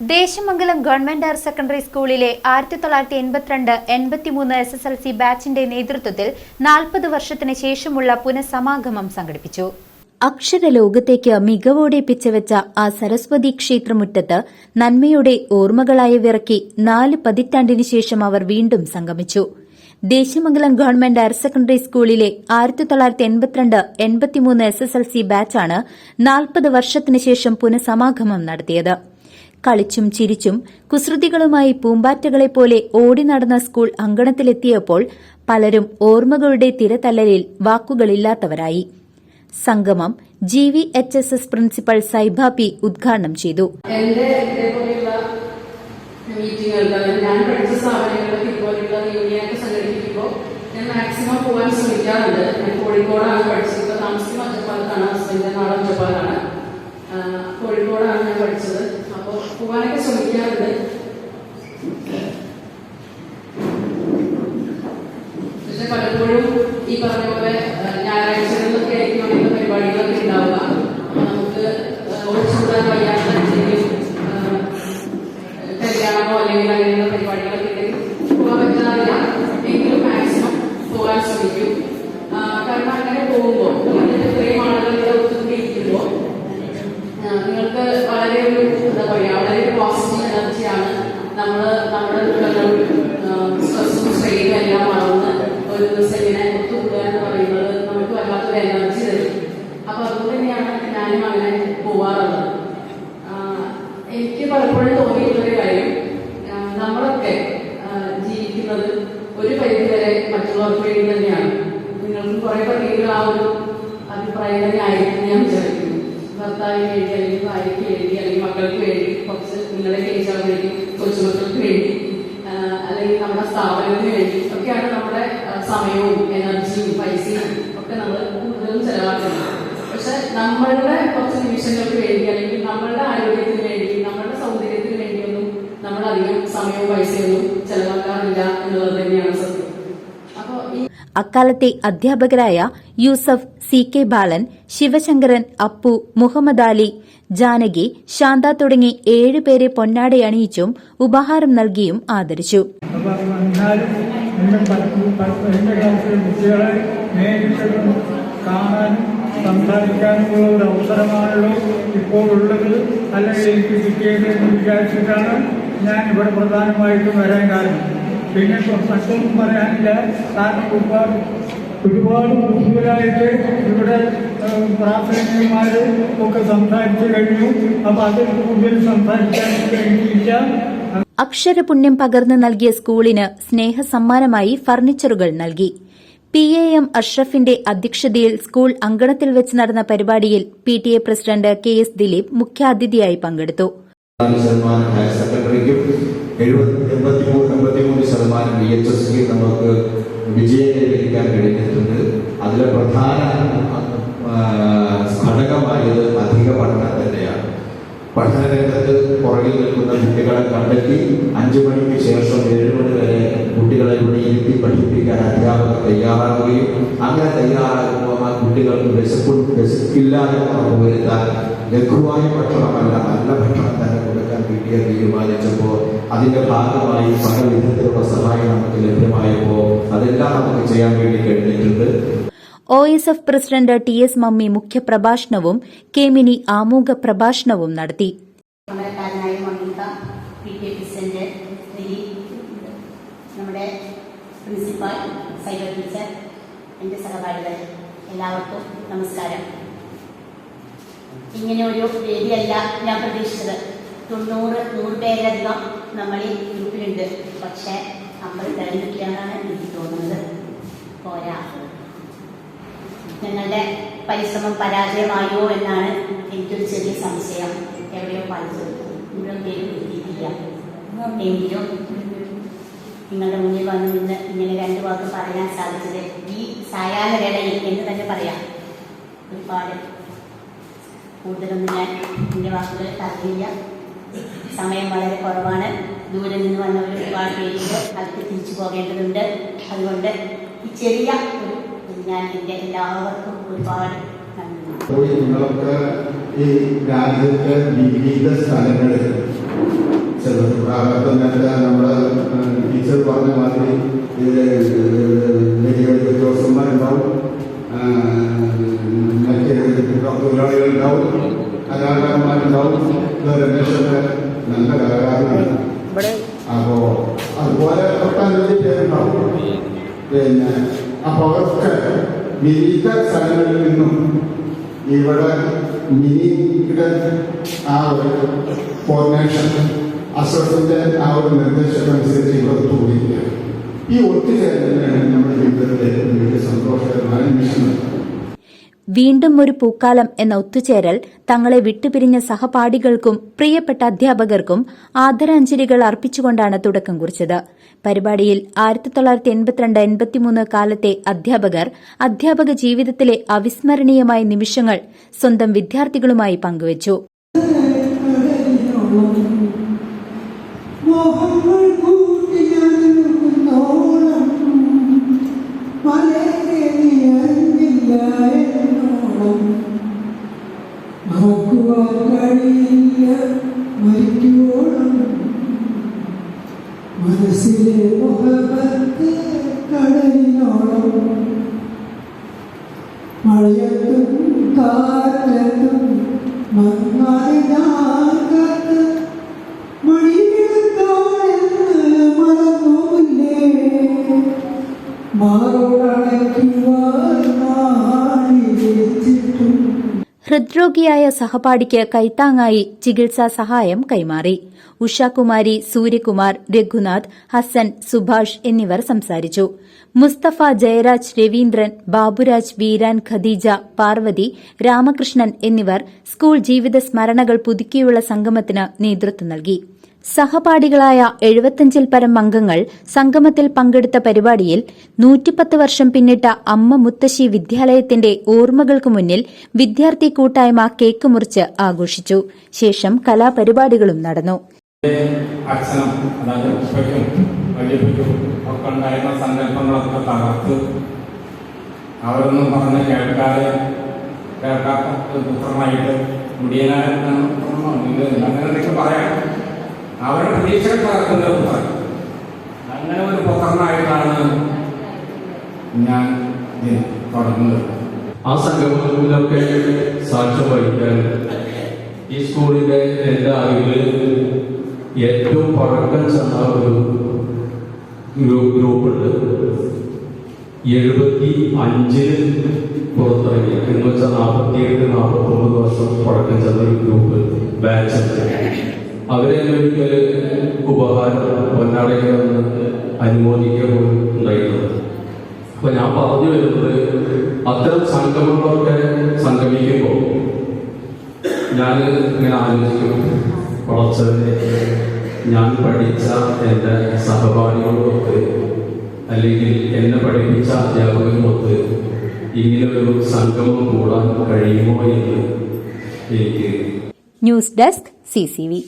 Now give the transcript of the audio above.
Desamangalam government higher secondary സ്കൂളിലെ ആയിരത്തി തൊള്ളായിരത്തി എൺപത്തിരണ്ട് എൺപത്തിമൂന്ന് എസ് എസ് എൽ സി ബാച്ചിന്റെ നേതൃത്വത്തിൽ നാൽപ്പത് വർഷത്തിന് ശേഷമുള്ള പുനഃസമാഗമം സംഘടിപ്പിച്ചു. അക്ഷരലോകത്തേക്ക് മികവോടെ പിച്ചവെച്ച ആ സരസ്വതി ക്ഷേത്രമുറ്റത്ത് നന്മയുടെ ഓർമ്മകളായി വിറക്കി നാല് പതിറ്റാണ്ടിനു ശേഷം അവർ വീണ്ടും സംഗമിച്ചു. ദേശമംഗലം ഗവൺമെന്റ് ഹയർ സെക്കൻഡറി സ്കൂളിലെ ആയിരത്തി തൊള്ളായിരത്തി എൺപത്തിരണ്ട് എൺപത്തിമൂന്ന് എസ് എസ് എൽ സി ബാച്ചാണ് നാൽപ്പത് വർഷത്തിനുശേഷം പുനഃസമാഗമം നടത്തിയത്. കളിച്ചും ചിരിച്ചും കുസൃതികളുമായി പൂമ്പാറ്റകളെപ്പോലെ ഓടി നടന്ന സ്കൂൾ അങ്കണത്തിലെത്തിയപ്പോൾ പലരും ഓർമ്മകളുടെ തിരതല്ലലിൽ വാക്കുകളില്ലാത്തവരായി. സംഗമം G V H S S principal Saiba P ഉദ്ഘാടനം ചെയ്തു. ഞാൻ ഞാൻ കോഴിക്കോടാണ് ഞാൻ പഠിച്ചത്. പോകാനൊക്കെ ശ്രമിക്കാറുണ്ട് പക്ഷെ പലപ്പോഴും ഈ പറഞ്ഞ പോലെ ഞായറാഴ്ചകളിലൊക്കെ ആയിരിക്കും അങ്ങനത്തെ പരിപാടികളൊക്കെ ഉണ്ടാവുക നമുക്ക് ഒഴിച്ചുകൂടാൻ വയ്യാത്ത കല്യാണമോ അല്ലെങ്കിൽ അങ്ങനെയുള്ള പരിപാടികളൊക്കെ ഉണ്ടെങ്കിൽ പോകാൻ പറ്റാറില്ല എങ്കിലും മാക്സിമം പോകാൻ ശ്രമിക്കും ആഹ് കാരണം അങ്ങനെ പോകുമ്പോൾ നിങ്ങൾക്ക് ഇത്രയും ആളുകൾ ഇവിടെ ഒത്തുകൂടിയിരിക്കുമ്പോൾ ആഹ് നിങ്ങൾക്ക് വളരെ ഒരു എന്താ പറയുക വളരെ ഒരു പോസിറ്റീവ് എനർജിയാണ് നമ്മൾ നമ്മുടെ സ്ട്രെസ്സും സ്ട്രെയിനും എല്ലാം മറന്ന് ഒരു ദിവസം ഇങ്ങനെ ഒത്തുകൂടുക എന്ന് പറയുന്നത് നമുക്ക് വല്ലാത്തൊരു എനർജി തരും. അപ്പൊ അതുകൊണ്ട് തന്നെയാണ് ഞാനും അങ്ങനെ പോവാറുള്ളത്. എനിക്ക് പലപ്പോഴും തോന്നിയിട്ടുള്ളൊരു കാര്യം നമ്മളൊക്കെ ജീവിക്കുന്നത് ഒരു പരിധിവരെ മറ്റുള്ളവർക്ക് വേണ്ടി തന്നെയാണ്. നിങ്ങൾക്ക് കുറെ പട്ടികൾ ആ ഒരു അഭിപ്രായം തന്നെ ആയിരിക്കും ഞാൻ വിചാരിക്കുന്നു. ഭർത്താവിന് വേണ്ടി അല്ലെങ്കിൽ ഭാര്യയ്ക്ക് വേണ്ടി അല്ലെങ്കിൽ മക്കൾക്ക് വേണ്ടി കുറച്ച് നിങ്ങളെ കേൾക്കാൻ വേണ്ടി കൊച്ചുമക്കൾക്ക് വേണ്ടി ആഹ് അല്ലെങ്കിൽ നമ്മുടെ സ്ഥാപനത്തിന് വേണ്ടി ഒക്കെയാണ് നമ്മുടെ സമയവും എനർജിയും പൈസയും ഒക്കെ നമ്മൾ കൂടുതലും ചെലവാക്കുന്നത്. പക്ഷെ നമ്മളുടെ കുറച്ച് നിമിഷങ്ങൾക്ക് വേണ്ടി അല്ലെങ്കിൽ നമ്മളുടെ ആരോഗ്യത്തിന് വേണ്ടി നമ്മളുടെ സൗന്ദര്യത്തിന് വേണ്ടിയൊന്നും നമ്മൾ അധികം സമയവും പൈസയൊന്നും ചെലവാക്കാറില്ല എന്നുള്ളത് തന്നെയാണ് സത്യം. അക്കാലത്തെ അധ്യാപകരായ യൂസഫ് സി കെ ബാലൻ ശിവശങ്കരൻ അപ്പു മുഹമ്മദ് അലി ജാനകി ശാന്ത തുടങ്ങി ഏഴുപേരെ പൊന്നാടയണിയിച്ചും ഉപഹാരം നൽകിയും ആദരിച്ചു. കാണാനും ഞാൻ ഇവിടെ പ്രധാനമായിട്ടും വരാൻ കാരണം. പിന്നെ പ്രസക്തം പറയാനില്ല. കാരണം ഒരുപാട് ഒരുപാട് ഇവിടെ ഒക്കെ സംസാരിച്ചു കഴിഞ്ഞു. അപ്പൊ അതിൽ കൂടുതൽ സംസാരിക്കാൻ കഴിഞ്ഞില്ല. അക്ഷരപുണ്യം പകർന്നു നൽകിയ സ്കൂളിന് സ്നേഹസമ്മാനമായി ഫർണിച്ചറുകൾ നൽകി. പി എ എം അഷ്റഫിന്റെ അധ്യക്ഷതയിൽ സ്കൂൾ അങ്കണത്തിൽ വെച്ച് നടന്ന പരിപാടിയിൽ P T A president K S Dileep മുഖ്യാതിഥിയായി പങ്കെടുത്തു നാല് ശതമാനം ഹയർ സെക്കൻഡറിക്കും എഴുപത്തി എൺപത്തി മൂന്ന് ശതമാനം ബി എച്ച് എസ് സിക്കും നമുക്ക് വിജയം കൈവരിക്കാൻ കഴിഞ്ഞിട്ടുണ്ട്. അതിലെ പ്രധാന ഘടകമായത് അധിക പഠനം തന്നെയാണ്. പഠന രംഗത്ത് പുറകിൽ നിൽക്കുന്ന കുട്ടികളെ കണ്ടെത്തി അഞ്ചു മണിക്ക് ശേഷം ഏഴ് മണി വരെ കുട്ടികളെ ഇവിടെ ഇരുത്തി പഠിപ്പിക്കാൻ അധ്യാപകർ തയ്യാറാവുകയും അങ്ങനെ തയ്യാറാകുമ്പോൾ ആ കുട്ടികൾക്ക് വിശപ്പ് വിശപ്പില്ലാതെ ഉറപ്പുവരുത്താൻ ലഘുവായ ഭക്ഷണമല്ല നല്ല കിട്ടിയ തീരുമാനിച്ചപ്പോൾ അതിന്റെ ഭാഗമായി പല വിധത്തിലുള്ള സഹായം നമുക്ക് ലഭ്യമായപ്പോൾ അതെല്ലാം നമുക്ക് ചെയ്യാൻ വേണ്ടി കഴിഞ്ഞിട്ടുണ്ട്. O S F president T S Mammi മുഖ്യപ്രഭാഷണവും K Mini ആമുഖ പ്രഭാഷണവും നടത്തി. നമ്മുടെ പ്രിൻസിപ്പാൾ സൈബർ ടീച്ചർ എന്റെ സഹപാഠികൾ എല്ലാവർക്കും നമസ്കാരം. ഇങ്ങനെ ഒരു വേദിയല്ല ഞാൻ പ്രതീക്ഷിച്ചത്. തൊണ്ണൂറ് നൂറ് പേരിലധികം നമ്മൾ ഈ ഗ്രൂപ്പിലുണ്ട്. പക്ഷെ നമ്മൾ തിരഞ്ഞെടുക്കുകയാണ് എനിക്ക് തോന്നുന്നത്. പോരാ. ഞങ്ങളുടെ പരിശ്രമം പരാജയമായോ എന്നാണ് എനിക്കൊരു ചെറിയ സംശയം. എവിടെയോ എത്തിയിട്ടില്ല എങ്കിലും നിങ്ങളുടെ മുന്നിൽ വന്ന് നിന്ന് ഇങ്ങനെ രണ്ടു വാക്ക് പറയാൻ സാധിച്ചത് ഈ സായാഹ്ന വേളയിൽ എന്ന് തന്നെ പറയാം. ഒരുപാട്. കൂടുതലൊന്നും ഞാൻ എന്റെ വാക്കുകൾ അറിയില്ല സമയം വളരെ കുറവാണ്. ദൂരെ നിന്ന് വന്നവർ ഒരുപാട് പേരുണ്ട് അടുത്ത് തിരിച്ചു പോകേണ്ടതുണ്ട്. അതുകൊണ്ട് ഈ ചെറിയ ഒരു ഞാൻ എന്റെ എല്ലാവർക്കും ഒരുപാട് ഈ രാജ്യത്തെ വിവിധ സ്ഥലങ്ങളിൽ നേരത്തെ നമ്മുടെ ഒട്ടനവധി പേരുണ്ടാവും പിന്നെ അപ്പൊ അവർക്ക് വിവിധ സ്ഥലങ്ങളിൽ നിന്നും ഇവിടെ മിനിയുടെ ആ ഒരു ഫോർമേഷൻ അസോസിന്റെ ആ ഒരു നിർദ്ദേശമനുസരിച്ച് ഇവിടെ ഒത്തുകൂടിയിരിക്കുകയാണ് ഈ ഒത്തുചേരലിനാണ് നമ്മുടെ ജീവിതത്തിലെ വലിയ സന്തോഷകരമായ നിമിഷങ്ങൾ വീണ്ടും ഒരു പൂക്കാലം എന്ന ഒത്തുചേരൽ തങ്ങളെ വിട്ടുപിരിഞ്ഞ സഹപാഠികൾക്കും പ്രിയപ്പെട്ട അധ്യാപകർക്കും ആദരാഞ്ജലികൾ അർപ്പിച്ചുകൊണ്ടാണ് തുടക്കം കുറിച്ചത്. പരിപാടിയിൽ ആയിരത്തി തൊള്ളായിരത്തി എൺപത്തിരണ്ട് എൺപത്തിമൂന്ന് കാലത്തെ അധ്യാപകർ അധ്യാപക ജീവിതത്തിലെ അവിസ്മരണീയമായ നിമിഷങ്ങൾ സ്വന്തം വിദ്യാർത്ഥികളുമായി പങ്കുവച്ചു. മോഹങ്ങൾ നീ അറിഞ്ഞില്ല എന്നോളം മറക്കുവാൻ കഴിയില്ല മരിക്കുവോളം. മനസ്സിലെ മുഖമത്ത് കടലിനോളം. മഴയത്തും കാറ്റത്തും നന്നായി ഞാൻ ഹൃദ്രോഗിയായ സഹപാഠിക്ക് കൈത്താങ്ങായി ചികിത്സാ സഹായം കൈമാറി. ഉഷാകുമാരി സൂര്യകുമാർ രഘുനാഥ് ഹസൻ സുഭാഷ് എന്നിവർ സംസാരിച്ചു. മുസ്തഫ ജയരാജ് രവീന്ദ്രൻ ബാബുരാജ് വീരാൻ ഖദീജ പാർവതി രാമകൃഷ്ണൻ എന്നിവർ സ്കൂൾ ജീവിത സ്മരണകൾ പുതുക്കിയുള്ള സംഗമത്തിന് നേതൃത്വം നൽകി. സഹപാഠികളായ എഴുപത്തിയഞ്ചിൽ പരം അംഗങ്ങൾ സംഗമത്തിൽ പങ്കെടുത്ത പരിപാടിയിൽ നൂറ്റിപ്പത്ത് വർഷം പിന്നിട്ട അമ്മ മുത്തശ്ശി വിദ്യാലയത്തിന്റെ ഓർമ്മകൾക്ക് മുന്നിൽ വിദ്യാർത്ഥി കൂട്ടായ്മ കേക്ക് മുറിച്ച് ആഘോഷിച്ചു. ശേഷം കലാപരിപാടികളും നടന്നു. അവരൊന്നും പറഞ്ഞ് കേൾക്കാതെ കേൾക്കാത്ത പുത്രമായിട്ട് മുടിയനായിട്ട് അങ്ങനെ പറയാം അവരുടെ പ്രതീക്ഷകൾ തകർക്കുന്ന അങ്ങനെ ഒരു പുത്രനായിട്ടാണ് ഞാൻ തുടങ്ങുന്നത്. ആ സംഗമങ്ങളിലൊക്കെ സാക്ഷ്യം വഹിക്കാൻ ഈ സ്കൂളിന്റെ എല്ലാ അറിവിലും ഏറ്റവും പഴക്കം ചെന്ന ഒരു ഗ്രൂ- ഗ്രൂപ്പുണ്ട്. എഴുപത്തി അഞ്ചിൽ പുറത്തിറങ്ങി. എന്ന് വെച്ചാൽ നാൽപ്പത്തിയെട്ട് നാൽപ്പത്തൊമ്പത് വർഷം പഴക്കം ചെന്ന ഒരു ഗ്രൂപ്പ് ബാച്ച്. അവരെ ഒരിക്കൽ ഉപഹാരം പൊന്നാടയിൽ അനുമോദിക്കുമ്പോൾ അനുമോദിക്കുക ഉണ്ടായിരുന്നത് അപ്പൊ ഞാൻ പറഞ്ഞു വരുന്നത് അത്തരം സംഗമങ്ങളൊക്കെ സംഗമിക്കുമ്പോൾ ഞാൻ ഇങ്ങനെ ആലോചിക്കും. വളർച്ചതിനെ ഞാൻ പഠിച്ച എന്റെ സഹപാഠികളൊത്ത് അല്ലെങ്കിൽ എന്നെ പഠിപ്പിച്ച അധ്യാപകരുമൊത്ത് ഇങ്ങനൊരു സംഗമം കൂടാൻ കഴിയുമോ എന്ന് എനിക്ക് ന്യൂസ് ഡെസ്ക് സിസിവി